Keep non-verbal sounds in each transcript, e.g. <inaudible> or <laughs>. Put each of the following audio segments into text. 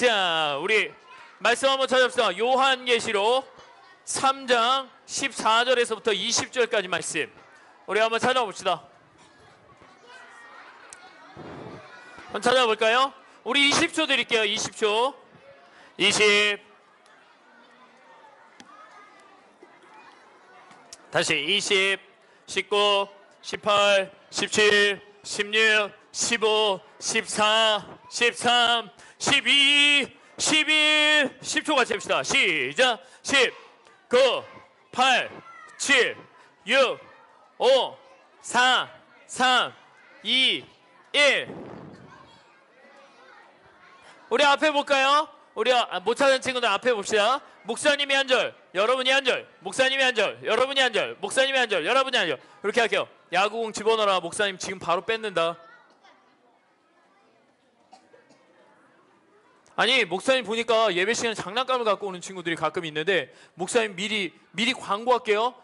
자, 우리 말씀 한번 찾아봅시다. 요한계시록 3장 14절에서부터 20절까지 말씀. 우리 한번 찾아봅시다. 한번 찾아볼까요? 우리 20초 드릴게요. 20초. 20. 다시 20, 19, 18, 17, 16, 15, 14, 13, 12, 11, 10초 같이 합시다. 시작. 10, 9, 8, 7, 6, 5, 4, 3, 2, 1. 우리 앞에 볼까요? 우리 아, 못 찾은 친구들 앞에 봅시다. 목사님이 한 절, 여러분이 한 절, 목사님이 한 절, 여러분이 한 절, 목사님이 한 절, 여러분이 한 절. 이렇게 할게요. 야구공 집어넣어라. 목사님 지금 바로 뺏는다. 아니 목사님 보니까 예배 시간 장난감을 갖고 오는 친구들이 가끔 있는데 목사님 미리 미리 광고할게요.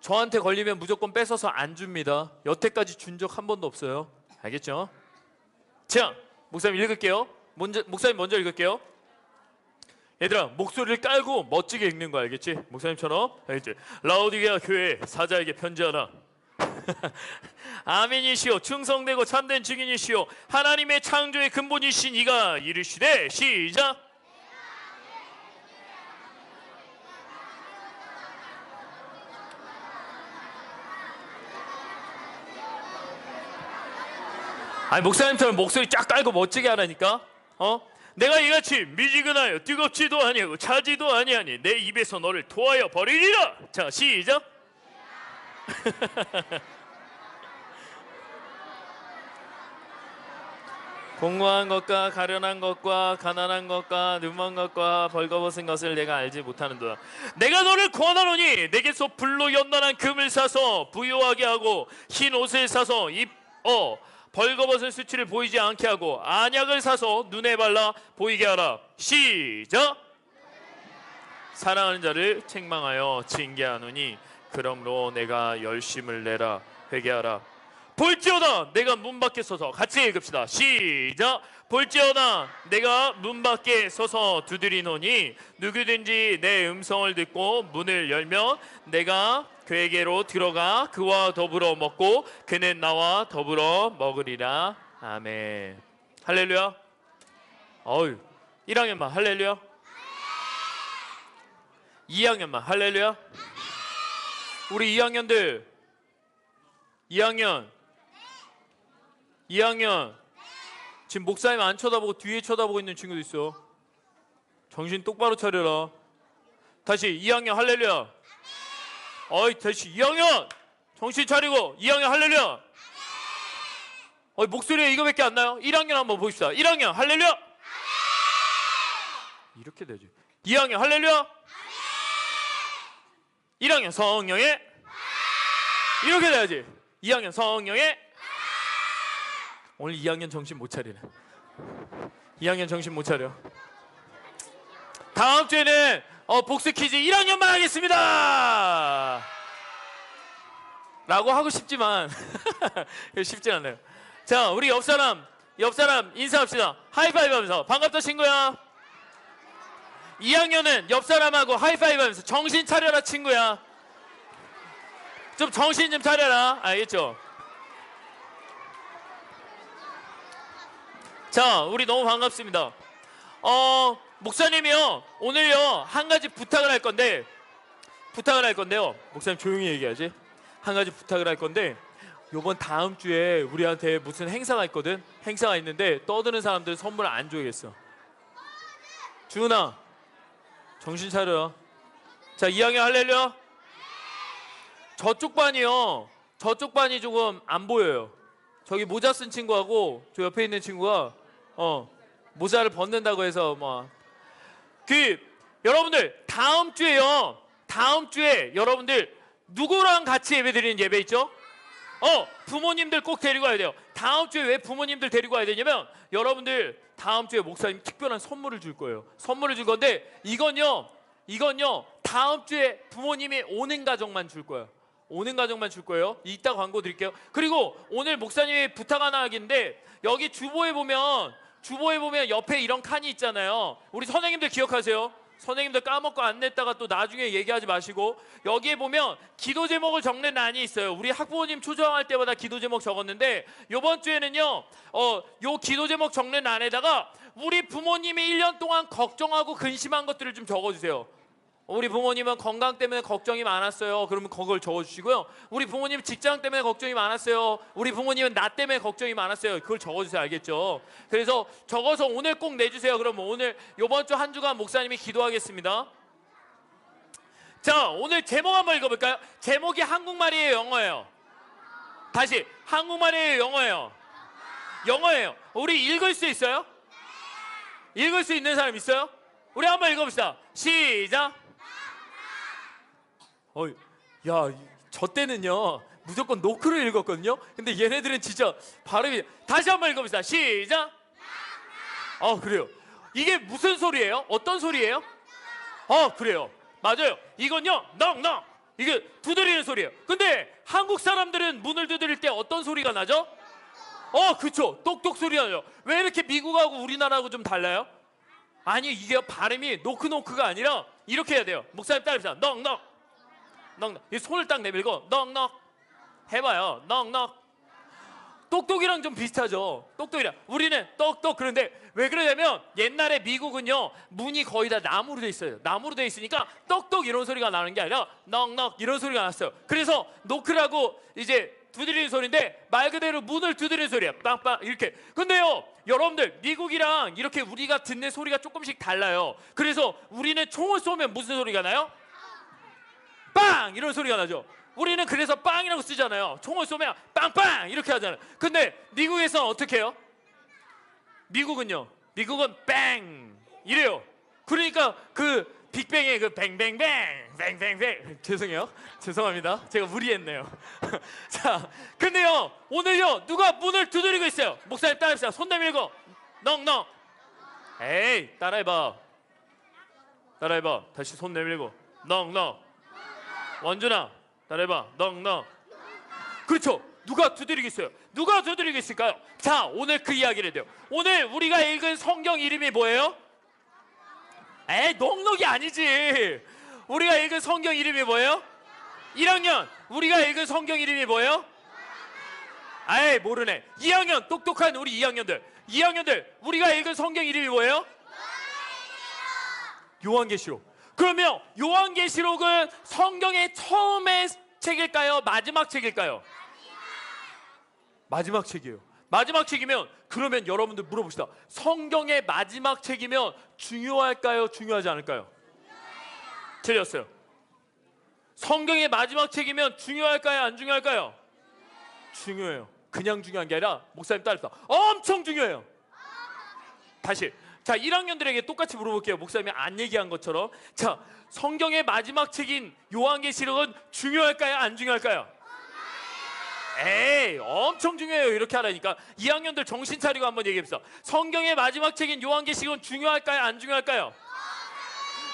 저한테 걸리면 무조건 뺏어서 안 줍니다. 여태까지 준 적 한 번도 없어요. 알겠죠? 자, 목사님 읽을게요. 먼저 목사님 먼저 읽을게요. 얘들아 목소리를 깔고 멋지게 읽는 거 알겠지? 목사님처럼 알겠지? 라우디게아 교회 사자에게 편지하라. <laughs> 아멘이시오. 충성되고 참된 증인이시오. 하나님의 창조의 근본이신 이가 이르시되 시작. 아니 목사님처럼 목소리 쫙 깔고 멋지게 하라니까? 어? 내가 이같이 미지근하여 뜨겁지도 아니하고 차지도 아니하니 내 입에서 너를 토하여 버리리라. 자 시작 <laughs> 공고한 것과 가련한 것과 가난한 것과 눈먼 것과 벌거벗은 것을 내가 알지 못하는도다. 내가 너를 권하노니 내게서 불로 연단한 금을 사서 부요하게 하고 흰 옷을 사서 입어 벌거벗은 수치를 보이지 않게 하고 안약을 사서 눈에 발라 보이게 하라. 시작. 사랑하는 자를 책망하여 징계하노니 그러므로 내가 열심을 내라 회개하라. 볼지어다 내가 문 밖에 서서 같이 읽읍시다. 시작. 볼지어다 내가 문 밖에 서서 두드리노니 누구든지 내 음성을 듣고 문을 열면 내가 그에게로 들어가 그와 더불어 먹고 그는 나와 더불어 먹으리라. 아멘. 할렐루야. 어유. 1학년만 할렐루야. 2학년만 할렐루야. 우리 2학년들 2학년 2학년 지금 목사님 안 쳐다보고 뒤에 쳐다보고 있는 친구도 있어. 정신 똑바로 차려라. 다시 2학년 할렐루야. 어이 다시 2학년 정신 차리고 2학년 할렐루야. 어이 목소리에 이거밖에 안 나요? 1학년 한번 보십시다. 1학년 할렐루야. 이렇게 되지. 2학년 할렐루야. 1학년 성령의 이렇게 돼야지. 2학년 성령의 오늘 2학년 정신 못 차리네. 2학년 정신 못 차려. 다음 주에는 어, 복수 퀴즈 1학년만 하겠습니다. 라고 하고 싶지만 <laughs> 쉽지 않아요. 자, 우리 옆 사람, 옆 사람 인사합시다. 하이파이브 하면서 반갑다 친구야. 2학년은 옆 사람하고 하이파이브 하면서 정신 차려라 친구야. 좀 정신 좀 차려라. 알겠죠? 자, 우리 너무 반갑습니다. 어, 목사님이요. 오늘요. 한 가지 부탁을 할 건데 부탁을 할 건데요. 목사님 조용히 얘기하지. 한 가지 부탁을 할 건데 요번 다음 주에 우리한테 무슨 행사가 있거든. 행사가 있는데 떠드는 사람들 선물 안 줘야겠어. 주은아. 정신 차려. 자, 2학년 할렐루야. 저쪽 반이요. 저쪽 반이 조금 안 보여요. 저기 모자 쓴 친구하고 저 옆에 있는 친구가 어 모자를 벗는다고 해서 뭐그 여러분들 다음 주에요. 다음 주에 여러분들 누구랑 같이 예배 드리는 예배 있죠? 어 부모님들 꼭 데리고 와야 돼요. 다음 주에 왜 부모님들 데리고 와야 되냐면 여러분들 다음 주에 목사님 특별한 선물을 줄 거예요. 선물을 줄 건데 이건요 이건요 다음 주에 부모님이 오는 가정만 줄 거예요. 오는 가정만 줄 거예요. 이따 광고 드릴게요. 그리고 오늘 목사님이 부탁 하나 하긴데 여기 주보에 보면 주보에 보면 옆에 이런 칸이 있잖아요. 우리 선생님들 기억하세요? 선생님들 까먹고 안 냈다가 또 나중에 얘기하지 마시고 여기에 보면 기도 제목을 적는 란이 있어요. 우리 학부모님 초조할 때마다 기도 제목 적었는데 이번 주에는요. 어, 요 기도 제목 적는 란에다가 우리 부모님이 1년 동안 걱정하고 근심한 것들을 좀 적어 주세요. 우리 부모님은 건강 때문에 걱정이 많았어요. 그러면 그걸 적어주시고요. 우리 부모님 직장 때문에 걱정이 많았어요. 우리 부모님은 나 때문에 걱정이 많았어요. 그걸 적어주세요. 알겠죠? 그래서 적어서 오늘 꼭 내주세요. 그럼 오늘 이번 주 한 주간 목사님이 기도하겠습니다. 자, 오늘 제목 한번 읽어볼까요? 제목이 한국말이에요, 영어예요? 다시 한국말이에요, 영어예요? 영어예요. 우리 읽을 수 있어요? 읽을 수 있는 사람 있어요? 우리 한번 읽어봅시다. 시작. 어, 야, 저 때는요 무조건 노크를 읽었거든요. 근데 얘네들은 진짜 발음이 다시 한번 읽어봅시다. 시작. 어, 그래요. 이게 무슨 소리예요? 어떤 소리예요? 어, 그래요. 맞아요. 이건요, 넉넉. 이게 두드리는 소리예요. 근데 한국 사람들은 문을 두드릴 때 어떤 소리가 나죠? 어, 그쵸. 똑똑 소리 나죠. 왜 이렇게 미국하고 우리나라하고 좀 달라요? 아니, 이게 발음이 노크노크가 아니라 이렇게 해야 돼요. 목사님 따라합시다. 넉넉. 넉넉. 이 손을 딱 내밀고 넉넉. 해봐요. 넉넉. 똑똑이랑 좀 비슷하죠. 똑똑이랑. 우리는 똑똑 그런데 왜 그러냐면 옛날에 미국은요 문이 거의 다 나무로 돼 있어요. 나무로 돼 있으니까 똑똑 이런 소리가 나는 게 아니라 넉넉 이런 소리가 났어요. 그래서 노크라고 이제 두드리는 소리인데 말 그대로 문을 두드리는 소리야. 빵빵 이렇게. 근데요 여러분들 미국이랑 이렇게 우리가 듣는 소리가 조금씩 달라요. 그래서 우리는 총을 쏘면 무슨 소리가 나요? 빵 이런 소리가 나죠. 우리는 그래서 빵이라고 쓰잖아요. 총을 쏘면 빵빵 이렇게 하잖아요. 근데 미국에서는 어떻게 해요? 미국은요. 미국은 뺑 이래요. 그러니까 그 빅뱅의 그 뱅뱅뱅 뱅뱅뱅 <laughs> 죄송해요. 죄송합니다. 제가 무리했네요. <laughs> 자, 근데요 오늘요 누가 문을 두드리고 있어요. 목사님 따라합시다. 손 내밀고 넉넉. 에이 따라해봐. 따라해봐. 다시 손 내밀고 넉넉. 원준아 따라해봐. 넉넉. 그렇죠. 누가 두드리겠어요? 누가 두드리겠을까요? 자 오늘 그 이야기를 해요. 오늘 우리가 읽은 성경 이름이 뭐예요? 에이 넉넉이 아니지. 우리가 읽은 성경 이름이 뭐예요? 1학년. 우리가 읽은 성경 이름이 뭐예요? 아이 모르네. 2학년. 똑똑한 우리 2학년들. 2학년들 우리가 읽은 성경 이름이 뭐예요? 요한계시록 그러면 요한계시록은 성경의 처음의 책일까요? 마지막 책일까요? 마지막 책이에요. 마지막 책이면 그러면 여러분들 물어봅시다. 성경의 마지막 책이면 중요할까요? 중요하지 않을까요? 틀렸어요. 성경의 마지막 책이면 중요할까요? 안 중요할까요? 중요해요. 그냥 중요한 게 아니라 목사님 따라서 엄청 중요해요. 다시 자 1학년들에게 똑같이 물어볼게요. 목사님이 안 얘기한 것처럼. 자 성경의 마지막 책인 요한계시록은 중요할까요? 안 중요할까요? 에이 엄청 중요해요. 이렇게 하라니까. 2학년들 정신 차리고 한번 얘기해봅시다 성경의 마지막 책인 요한계시록은 중요할까요? 안 중요할까요?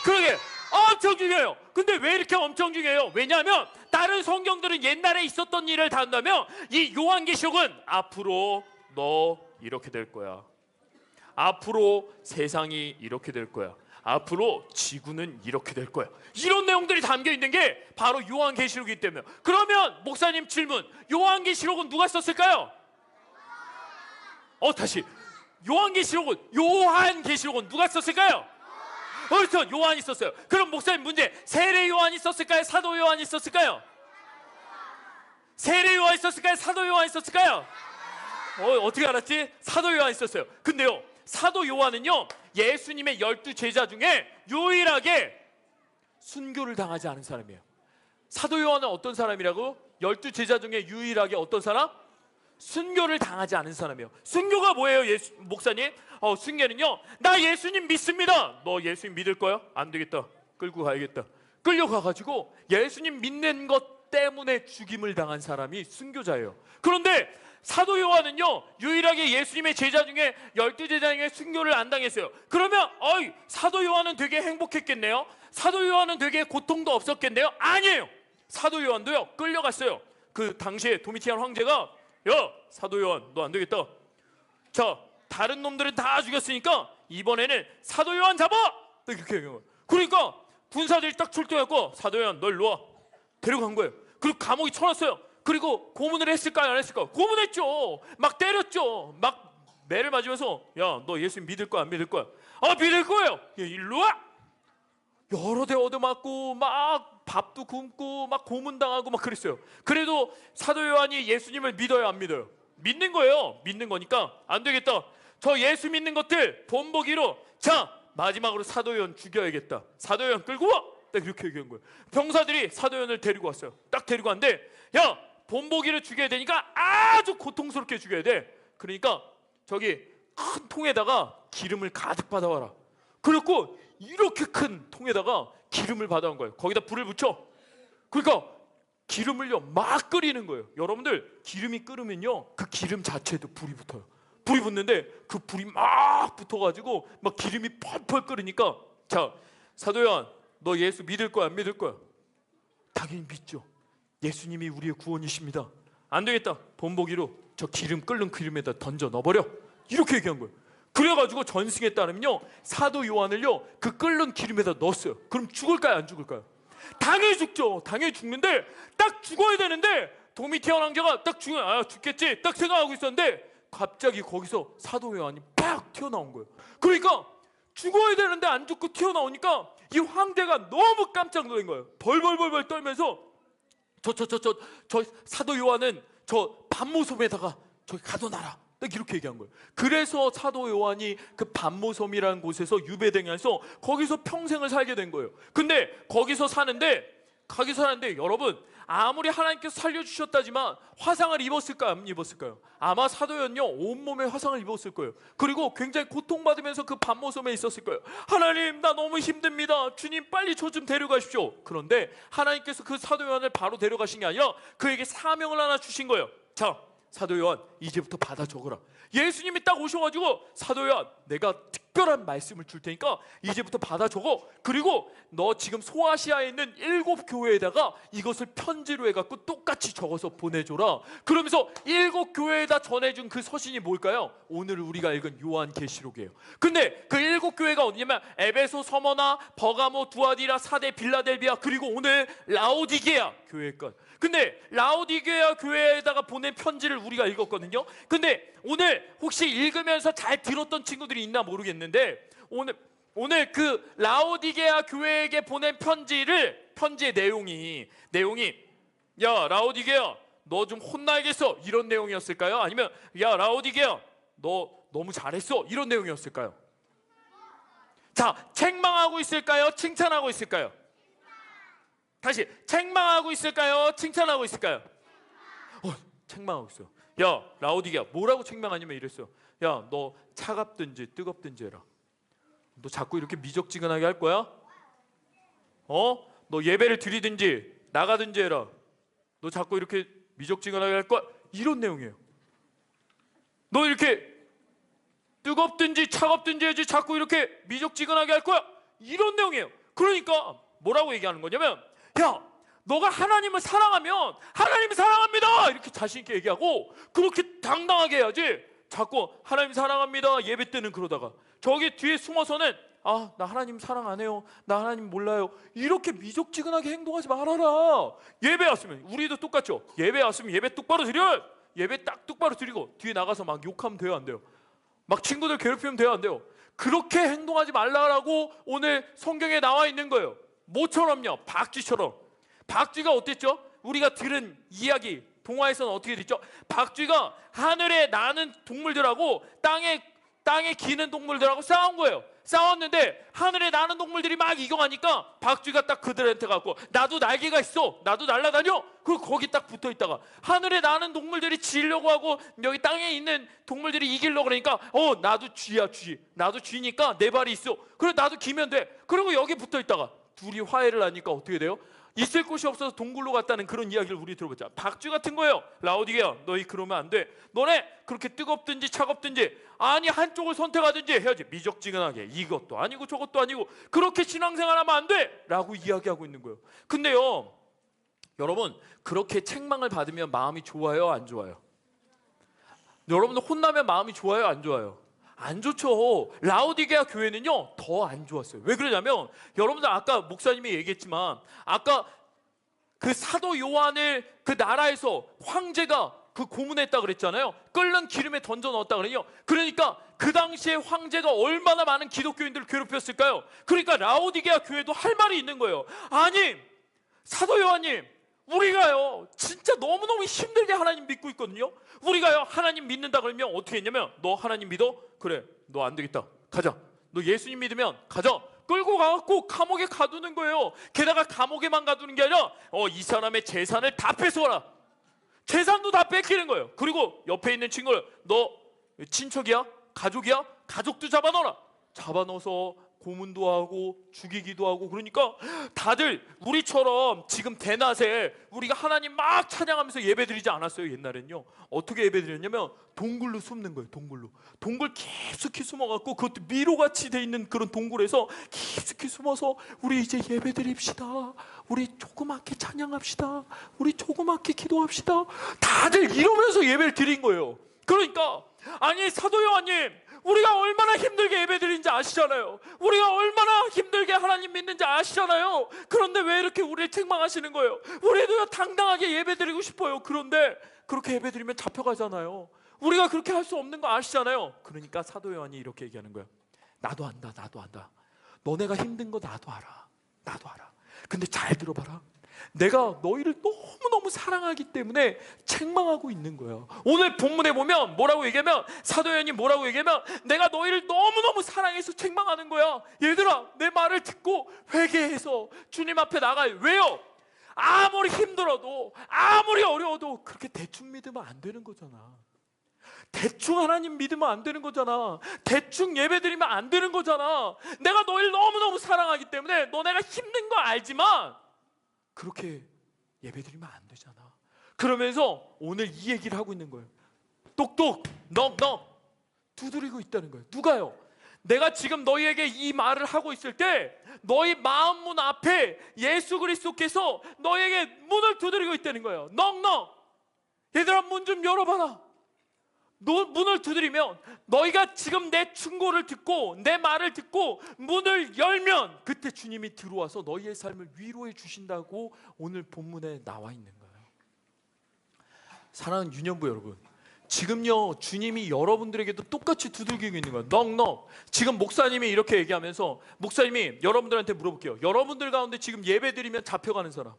그러게 엄청 중요해요. 근데 왜 이렇게 엄청 중요해요? 왜냐하면 다른 성경들은 옛날에 있었던 일을 다룬다면 이 요한계시록은 앞으로 너 이렇게 될 거야 앞으로 세상이 이렇게 될 거야. 앞으로 지구는 이렇게 될 거야. 이런 내용들이 담겨 있는 게 바로 요한계시록이기 때문에. 그러면 목사님 질문. 요한계시록은 누가 썼을까요? 어 다시. 요한계시록은 요한계시록은 누가 썼을까요? 그렇죠. 요한이 썼어요. 그럼 목사님 문제. 세례 요한이 썼을까요? 사도 요한이 썼을까요? 세례 요한이 썼을까요? 사도 요한이 썼을까요? 어, 어떻게 알았지? 사도 요한이 썼어요. 근데요. 사도 요한은요 예수님의 열두 제자 중에 유일하게 순교를 당하지 않은 사람이에요. 사도 요한은 어떤 사람이라고? 열두 제자 중에 유일하게 어떤 사람? 순교를 당하지 않은 사람이에요. 순교가 뭐예요, 예수, 목사님? 어, 순교는요. 나 예수님 믿습니다. 너 예수님 믿을 거야? 안 되겠다. 끌고 가야겠다. 끌려가 가지고 예수님 믿는 것 때문에 죽임을 당한 사람이 순교자예요. 그런데 사도 요한은요 유일하게 예수님의 제자 중에 열두 제자 중에 순교를 안 당했어요. 그러면 어이 사도 요한은 되게 행복했겠네요. 사도 요한은 되게 고통도 없었겠네요. 아니에요. 사도 요한도요 끌려갔어요. 그 당시에 도미티안 황제가 야 사도 요한 너 안 되겠다. 자 다른 놈들은 다 죽였으니까 이번에는 사도 요한 잡아! 딱 이렇게. 그러니까 군사들이 딱 출동했고 사도 요한 널 놓아 데려간 거예요. 그리고 감옥에 쳐놨어요. 그리고 고문을 했을까요? 안 했을까요? 고문했죠. 막 때렸죠. 막 매를 맞으면서 야 너 예수 믿을 거야 안 믿을 거야? 아 믿을 거예요. 야, 일로 와. 여러 대 얻어맞고 막 밥도 굶고 막 고문당하고 막 그랬어요. 그래도 사도 요한이 예수님을 믿어요 안 믿어요? 믿는 거예요. 믿는 거니까 안 되겠다. 저 예수 믿는 것들 본보기로 자 마지막으로 사도 요한 죽여야겠다. 사도 요한 끌고 와. 딱 이렇게 얘기한 거예요. 병사들이 사도 요한을 데리고 왔어요. 딱 데리고 왔는데 야 본보기를 죽여야 되니까 아주 고통스럽게 죽여야 돼. 그러니까 저기 큰 통에다가 기름을 가득 받아와라. 그랬고 이렇게 큰 통에다가 기름을 받아온 거예요. 거기다 불을 붙여. 그러니까 기름을요 막 끓이는 거예요. 여러분들 기름이 끓으면요 그 기름 자체에도 불이 붙어요. 불이 붙는데 그 불이 막 붙어가지고 막 기름이 펄펄 끓으니까 자 사도연 너 예수 믿을 거야 안 믿을 거야? 당연히 믿죠. 예수님이 우리의 구원이십니다. 안 되겠다. 본보기로 저 기름 끓는 기름에다 던져 넣어버려. 이렇게 얘기한 거예요. 그래가지고 전승에 따르면요 사도 요한을요 그 끓는 기름에다 넣었어요. 그럼 죽을까요 안 죽을까요? 당연히 죽죠. 당연히 죽는데 딱 죽어야 되는데 도미티안 왕자가 딱 죽어 아 죽겠지 딱 생각하고 있었는데 갑자기 거기서 사도 요한이 팍 튀어나온 거예요. 그러니까 죽어야 되는데 안 죽고 튀어나오니까 이 황제가 너무 깜짝 놀란 거예요. 벌벌벌벌 떨면서 저 저 저 저 저 사도 요한은 저 반모섬에다가 저기 가둬놔라. 딱 이렇게 얘기한 거예요. 그래서 사도 요한이 그 반모섬이라는 곳에서 유배당해서 거기서 평생을 살게 된 거예요. 근데 거기서 사는데 거기서 사는데 여러분 아무리 하나님께서 살려주셨다지만 화상을 입었을까요? 안 입었을까요? 아마 사도연요 온몸에 화상을 입었을 거예요. 그리고 굉장히 고통받으면서 그 반모섬에 있었을 거예요. 하나님 나 너무 힘듭니다. 주님 빨리 저 좀 데려가십시오. 그런데 하나님께서 그 사도요한을 바로 데려가신 게 아니라 그에게 사명을 하나 주신 거예요. 자 사도 요한 이제부터 받아 적어라. 예수님이 딱 오셔가지고 사도 요한 내가 특별한 말씀을 줄 테니까 이제부터 받아 적어. 그리고 너 지금 소아시아에 있는 일곱 교회에다가 이것을 편지로 해갖고 똑같이 적어서 보내줘라. 그러면서 일곱 교회에다 전해준 그 서신이 뭘까요? 오늘 우리가 읽은 요한 계시록이에요. 근데 그 일곱 교회가 어디냐면 에베소, 서머나, 버가모, 두아디라, 사대, 빌라델비아 그리고 오늘 라오디게아 교회가 근데 라오디게아 교회에다가 보낸 편지를 우리가 읽었거든요. 근데 오늘 혹시 읽으면서 잘 들었던 친구들이 있나 모르겠는데 오늘 오늘 그 라오디게아 교회에게 보낸 편지를 편지의 내용이 내용이 야 라오디게아 너 좀 혼나야겠어 이런 내용이었을까요? 아니면 야 라오디게아 너 너무 잘했어 이런 내용이었을까요? 자 책망하고 있을까요? 칭찬하고 있을까요? 다시 책망하고 있을까요? 칭찬하고 있을까요? 어, 책망하고 있어요. 야 라오디게아 뭐라고 책망하냐면 이랬어요. 야 너 차갑든지 뜨겁든지 해라. 너 자꾸 이렇게 미적지근하게 할 거야? 어? 너 예배를 드리든지 나가든지 해라. 너 자꾸 이렇게 미적지근하게 할 거야? 이런 내용이에요. 너 이렇게 뜨겁든지 차갑든지 해지 자꾸 이렇게 미적지근하게 할 거야? 이런 내용이에요. 그러니까 뭐라고 얘기하는 거냐면 야 너가 하나님을 사랑하면 하나님 사랑합니다! 이렇게 자신 있게 얘기하고 그렇게 당당하게 해야지. 자꾸 하나님 사랑합니다 예배 때는 그러다가. 저기 뒤에 숨어서는 아 나 하나님 사랑 안 해요. 나 하나님 몰라요. 이렇게 미적지근하게 행동하지 말아라. 예배 왔으면 우리도 똑같죠? 예배 왔으면 예배 똑바로 드려 예배 딱 똑바로 드리고 뒤에 나가서 막 욕하면 돼요 안 돼요? 막 친구들 괴롭히면 돼요 안 돼요? 그렇게 행동하지 말라라고 오늘 성경에 나와 있는 거예요 모처럼요 박쥐처럼 박쥐가 어땠죠? 우리가 들은 이야기 동화에서는 어떻게 됐죠? 박쥐가 하늘에 나는 동물들하고 땅에 땅에 기는 동물들하고 싸운 거예요. 싸웠는데 하늘에 나는 동물들이 막 이겨가니까 박쥐가 딱 그들한테 갖고 나도 날개가 있어 나도 날아다녀 그리고 거기 딱 붙어 있다가 하늘에 나는 동물들이 지려고 하고 여기 땅에 있는 동물들이 이기려고 그러니까 어 나도 쥐야 쥐 나도 쥐니까 내 발이 있어 그래 나도 기면 돼 그리고 여기 붙어 있다가 둘이 화해를 하니까 어떻게 돼요? 있을 곳이 없어서 동굴로 갔다는 그런 이야기를 우리 들어보자. 박쥐 같은 거예요. 라오디게야, 너희 그러면 안 돼. 너네 그렇게 뜨겁든지 차갑든지 아니 한쪽을 선택하든지 해야지. 미적지근하게 이것도 아니고 저것도 아니고 그렇게 신앙생활하면 안 돼.라고 이야기하고 있는 거예요. 근데요, 여러분 그렇게 책망을 받으면 마음이 좋아요, 안 좋아요? 여러분들 혼나면 마음이 좋아요, 안 좋아요? 안 좋죠. 라우디게아 교회는요 더 안 좋았어요. 왜 그러냐면 여러분들 아까 목사님이 얘기했지만 아까 그 사도 요한을 그 나라에서 황제가 그 고문했다 그랬잖아요. 끓는 기름에 던져 넣었다 그래요. 그러니까 그 당시에 황제가 얼마나 많은 기독교인들을 괴롭혔을까요? 그러니까 라오디게아 교회도 할 말이 있는 거예요. 아니 사도 요한님 우리가요 진짜 너무너무 힘들게 하나님 믿고 있거든요. 우리가요 하나님 믿는다 그러면 어떻게 했냐면 너 하나님 믿어? 그래 너 안 되겠다. 가자. 너 예수님 믿으면 가자. 끌고 가갖고 감옥에 가두는 거예요. 게다가 감옥에만 가두는 게 아니라 어, 이 사람의 재산을 다 뺏어와라. 재산도 다 뺏기는 거예요. 그리고 옆에 있는 친구를 너 친척이야? 가족이야? 가족도 잡아넣어라. 잡아넣어서 고문도 하고 죽이기도 하고 그러니까 다들 우리처럼 지금 대낮에 우리가 하나님 막 찬양하면서 예배드리지 않았어요 옛날엔요. 어떻게 예배드렸냐면 동굴로 숨는 거예요 동굴로. 동굴 깊숙이 숨어갖고 그것도 미로같이 돼 있는 그런 동굴에서 깊숙이 숨어서 우리 이제 예배드립시다. 우리 조그맣게 찬양합시다. 우리 조그맣게 기도합시다. 다들 이러면서 예배를 드린 거예요. 그러니까 아니 사도 요한님 우리가 얼마나 힘들게 예배드린지 아시잖아요. 우리가 얼마나 힘들게 하나님 믿는지 아시잖아요. 그런데 왜 이렇게 우리를 책망하시는 거예요? 우리도 당당하게 예배드리고 싶어요. 그런데 그렇게 예배드리면 잡혀가잖아요. 우리가 그렇게 할 수 없는 거 아시잖아요. 그러니까 사도 요한이 이렇게 얘기하는 거예요. 나도 안다. 나도 안다. 너네가 힘든 거 나도 알아. 나도 알아. 근데 잘 들어봐라. 내가 너희를 너무너무 사랑하기 때문에 책망하고 있는 거예요. 오늘 본문에 보면 뭐라고 얘기하면 사도연이 뭐라고 얘기하면 내가 너희를 너무너무 사랑해서 책망하는 거야. 얘들아, 내 말을 듣고 회개해서 주님 앞에 나가요. 왜요? 아무리 힘들어도 아무리 어려워도 그렇게 대충 믿으면 안 되는 거잖아. 대충 하나님 믿으면 안 되는 거잖아. 대충 예배 드리면 안 되는 거잖아. 내가 너희를 너무너무 사랑하기 때문에 너네가 힘든 거 알지만 그렇게 예배 드리면 안 되잖아. 그러면서 오늘 이 얘기를 하고 있는 거예요. 똑똑, 넉넉 두드리고 있다는 거예요. 누가요? 내가 지금 너희에게 이 말을 하고 있을 때 너희 마음 문 앞에 예수 그리스도께서 너희에게 문을 두드리고 있다는 거예요. 넉넉. 얘들아 문 좀 열어봐라. 너 문을 두드리면 너희가 지금 내 충고를 듣고 내 말을 듣고 문을 열면 그때 주님이 들어와서 너희의 삶을 위로해 주신다고 오늘 본문에 나와 있는 거예요. 사랑하는 유년부 여러분, 지금요 주님이 여러분들에게도 똑같이 두들기고 있는 거예요. 넉넉. 지금 목사님이 이렇게 얘기하면서 목사님이 여러분들한테 물어볼게요. 여러분들 가운데 지금 예배 드리면 잡혀가는 사람,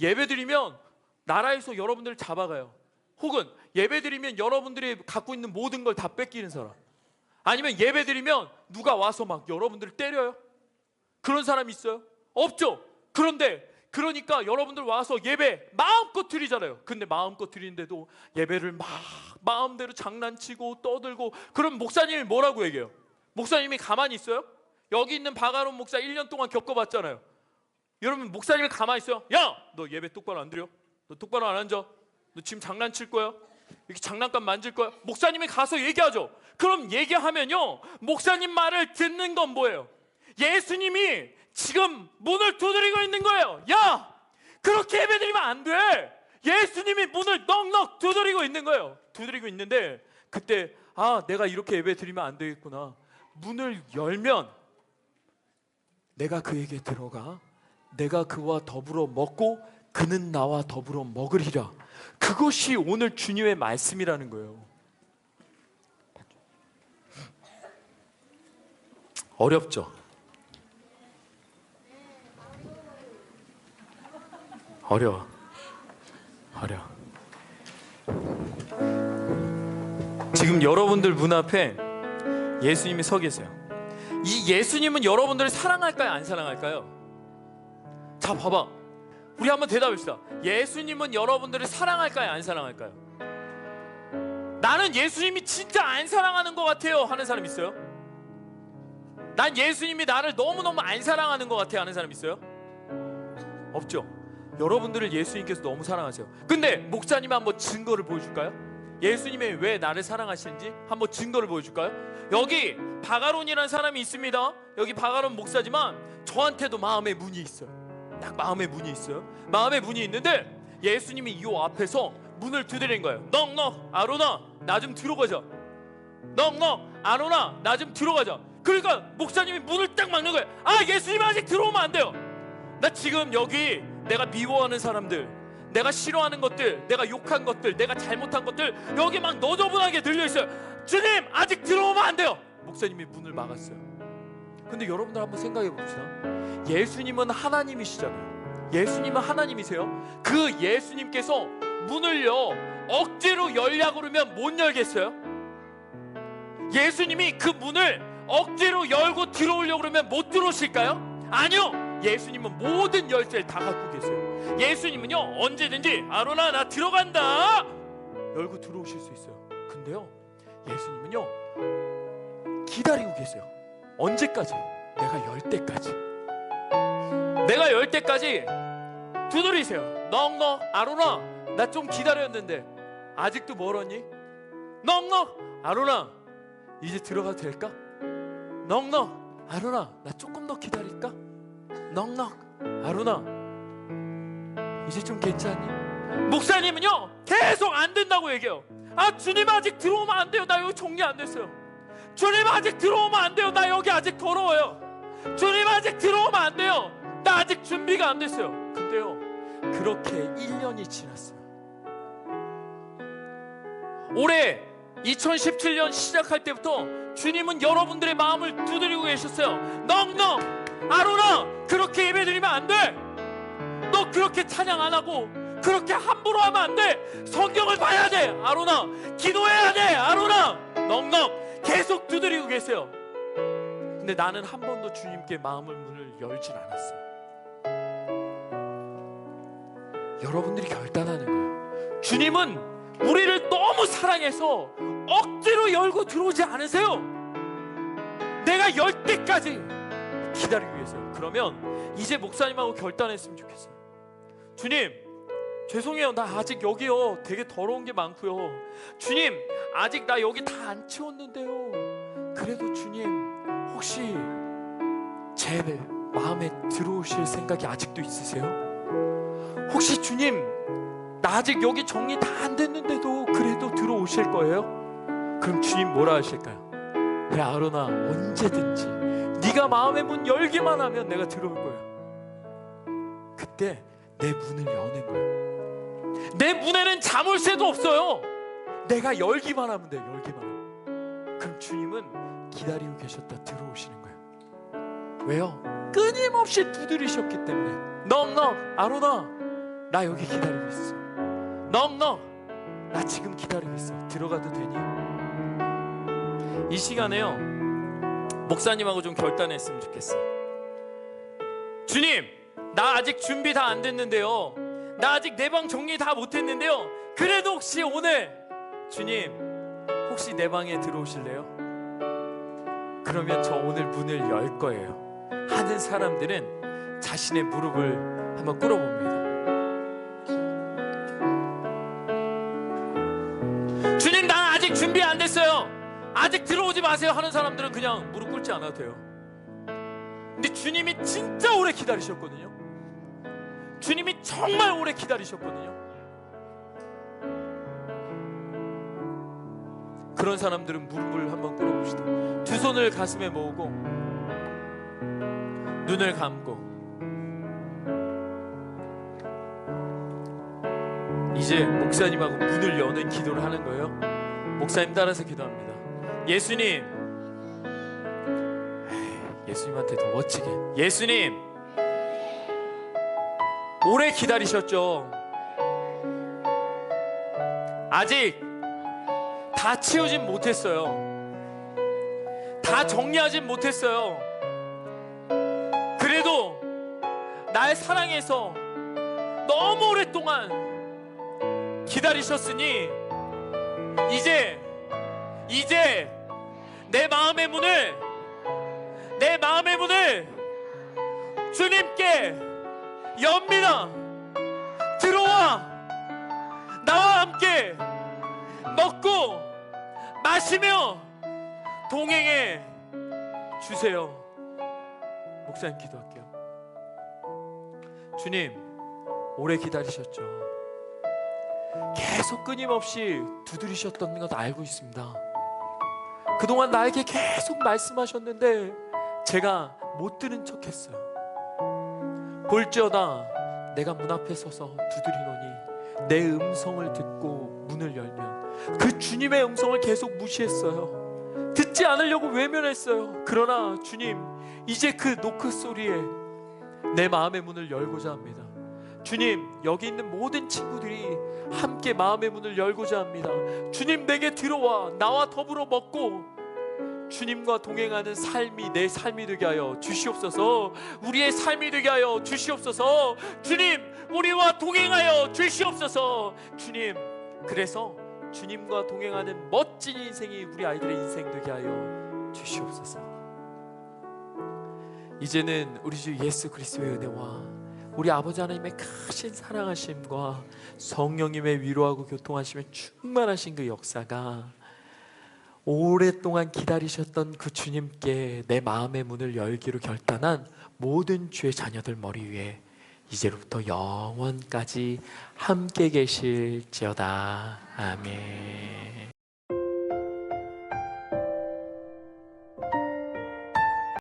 예배 드리면 나라에서 여러분들을 잡아가요. 혹은 예배 드리면 여러분들이 갖고 있는 모든 걸 다 뺏기는 사람. 아니면 예배 드리면 누가 와서 막 여러분들을 때려요? 그런 사람 있어요? 없죠. 그런데 그러니까 여러분들 와서 예배 마음껏 드리잖아요. 근데 마음껏 드리는데도 예배를 막 마음대로 장난치고 떠들고 그럼 목사님이 뭐라고 얘기해요? 목사님이 가만히 있어요? 여기 있는 바가론 목사 1년 동안 겪어봤잖아요. 여러분 목사님이 가만히 있어요? 야! 너 예배 똑바로 안 드려? 너 똑바로 안 앉아? 너 지금 장난칠 거야? 이렇게 장난감 만질 거야? 목사님이 가서 얘기하죠. 그럼 얘기하면요. 목사님 말을 듣는 건 뭐예요? 예수님이 지금 문을 두드리고 있는 거예요. 야! 그렇게 예배드리면 안 돼. 예수님이 문을 넉넉 두드리고 있는 거예요. 두드리고 있는데 그때 아, 내가 이렇게 예배 드리면 안 되겠구나. 문을 열면 내가 그에게 들어가 내가 그와 더불어 먹고 그는 나와 더불어 먹으리라. 그것이 오늘 주님의 말씀이라는 거예요. 어렵죠? 어려워. 어려워. 지금 여러분들 문 앞에 예수님이 서 계세요. 이 예수님은 여러분들을 사랑할까요? 안 사랑할까요? 자, 봐봐. 우리 한번 대답합시다. 예수님은 여러분들을 사랑할까요? 안 사랑할까요? 나는 예수님이 진짜 안 사랑하는 것 같아요. 하는 사람 있어요? 난 예수님이 나를 너무너무 안 사랑하는 것 같아. 하는 사람 있어요? 없죠. 여러분들을 예수님께서 너무 사랑하세요. 근데 목사님 한번 증거를 보여줄까요? 예수님이 왜 나를 사랑하시는지 한번 증거를 보여줄까요? 여기 바가론이라는 사람이 있습니다. 여기 바가론 목사지만 저한테도 마음의 문이 있어요. 딱 마음의 문이 있어요. 마음의 문이 있는데 예수님이 이 앞에서 문을 두드린 거예요. 넉넉 아로나 나 좀 들어가자. 넉넉 아로나 나 좀 들어가자. 그러니까 목사님이 문을 딱 막는 거예요. 아 예수님 아직 들어오면 안 돼요. 나 지금 여기 내가 미워하는 사람들, 내가 싫어하는 것들, 내가 욕한 것들, 내가 잘못한 것들 여기 막 너저분하게 들려 있어요. 주님 아직 들어오면 안 돼요. 목사님이 문을 막았어요. 근데 여러분들 한번 생각해 봅시다. 예수님은 하나님이시잖아요. 예수님은 하나님이세요. 그 예수님께서 문을 요 억지로 열려고 그러면 못 열겠어요? 예수님이 그 문을 억지로 열고 들어오려고 그러면 못 들어오실까요? 아니요. 예수님은 모든 열쇠를 다 갖고 계세요. 예수님은요 언제든지 아로나 나 들어간다 열고 들어오실 수 있어요. 근데요 예수님은요 기다리고 계세요. 언제까지? 내가 열 때까지. 내가 열 때까지 두드리세요. 넉넉 아로나 나 좀 기다렸는데 아직도 멀었니? 넉넉 아로나 이제 들어가도 될까? 넉넉 아로나 나 조금 더 기다릴까? 넉넉 아로나 이제 좀 괜찮니? 목사님은요 계속 안 된다고 얘기해요. 아 주님 아직 들어오면 안 돼요. 나 여기 정리 안 됐어요. 주님 아직 들어오면 안 돼요. 나 여기 아직 더러워요. 주님 아직 들어오면 안 돼요. 나 아직 준비가 안 됐어요. 근데요 그렇게 1년이 지났어요. 올해 2017년 시작할 때부터 주님은 여러분들의 마음을 두드리고 계셨어요. 넉넉 아로나 그렇게 예배 드리면 안 돼. 너 그렇게 찬양 안 하고 그렇게 함부로 하면 안 돼. 성경을 봐야 돼. 아로나 기도해야 돼. 아로나 넉넉 계속 두드리고 계세요. 근데 나는 한 번도 주님께 마음을 문을 열진 않았어요. 여러분들이 결단하는 거예요. 주님은 우리를 너무 사랑해서 억지로 열고 들어오지 않으세요. 내가 열 때까지 기다리기 위해서요. 그러면 이제 목사님하고 결단했으면 좋겠어요. 주님, 죄송해요. 나 아직 여기요. 되게 더러운 게 많고요. 주님, 아직 나 여기 다 안 치웠는데요. 그래도 주님, 혹시 제 마음에 들어오실 생각이 아직도 있으세요? 혹시 주님, 나 아직 여기 정리 다 안 됐는데도 그래도 들어오실 거예요? 그럼 주님 뭐라 하실까요? 그래 아로나 언제든지 네가 마음의 문 열기만 하면 내가 들어올 거야. 그때 내 문을 여는 거예요. 내 문에는 자물쇠도 없어요. 내가 열기만 하면 돼. 열기만 하면. 그럼 주님은 기다리고 계셨다 들어오시는 거예요. 왜요? 끊임없이 두드리셨기 때문에. 넉넉 아로나 나 여기 기다리고 있어. 넉넉 나 지금 기다리고 있어. 들어가도 되니? 이 시간에요. 목사님하고 좀 결단했으면 좋겠어. 주님, 나 아직 준비 다 안 됐는데요. 나 아직 내 방 정리 다 못했는데요. 그래도 혹시 오늘 주님, 혹시 내 방에 들어오실래요? 그러면 저 오늘 문을 열 거예요. 하는 사람들은 자신의 무릎을 한번 꿇어봅니다. 주님, 나 아직 준비 안 됐어요. 아직 들어오지 마세요 하는 사람들은 그냥 무릎 꿇지 않아도 돼요. 근데 주님이 진짜 오래 기다리셨거든요. 주님이 정말 오래 기다리셨거든요. 그런 사람들은 무릎을 한번 꿇어봅시다. 두 손을 가슴에 모으고 눈을 감고 이제 목사님하고 문을 여는 기도를 하는 거예요. 목사님 따라서 기도합니다. 예수님, 예수님한테 더 멋지게. 예수님, 오래 기다리셨죠. 아직 다 채우진 못했어요. 다 정리하진 못했어요. 그래도 날 사랑해서 너무 오랫동안 기다리셨으니 이제 이제 내 마음의 문을 내 마음의 문을 주님께 엽니다. 들어와 나와 함께 먹고 마시며 동행해 주세요. 목사님 기도할게요. 주님 오래 기다리셨죠. 계속 끊임없이 두드리셨던 것 알고 있습니다. 그동안 나에게 계속 말씀하셨는데 제가 못 들은 척 했어요. 볼지어다 내가 문 앞에 서서 두드리노니 내 음성을 듣고 문을 열면 그 주님의 음성을 계속 무시했어요. 듣지 않으려고 외면했어요. 그러나 주님 이제 그 노크 소리에 내 마음의 문을 열고자 합니다. 주님 여기 있는 모든 친구들이 함께 마음의 문을 열고자 합니다. 주님 내게 들어와 나와 더불어 먹고 주님과 동행하는 삶이 내 삶이 되게 하여 주시옵소서. 우리의 삶이 되게 하여 주시옵소서. 주님, 우리와 동행하여 주시옵소서. 주님, 그래서 주님과 동행하는 멋진 인생이 우리 아이들의 인생 되게 하여 주시옵소서. 이제는 우리 주 예수 그리스도의 은혜와 우리 아버지 하나님의 크신 사랑하심과 성령님의 위로하고 교통하심에 충만하신 그 역사가 오랫동안 기다리셨던 그 주님께 내 마음의 문을 열기로 결단한 모든 주의 자녀들 머리 위에 이제로부터 영원까지 함께 계실지어다. 아멘.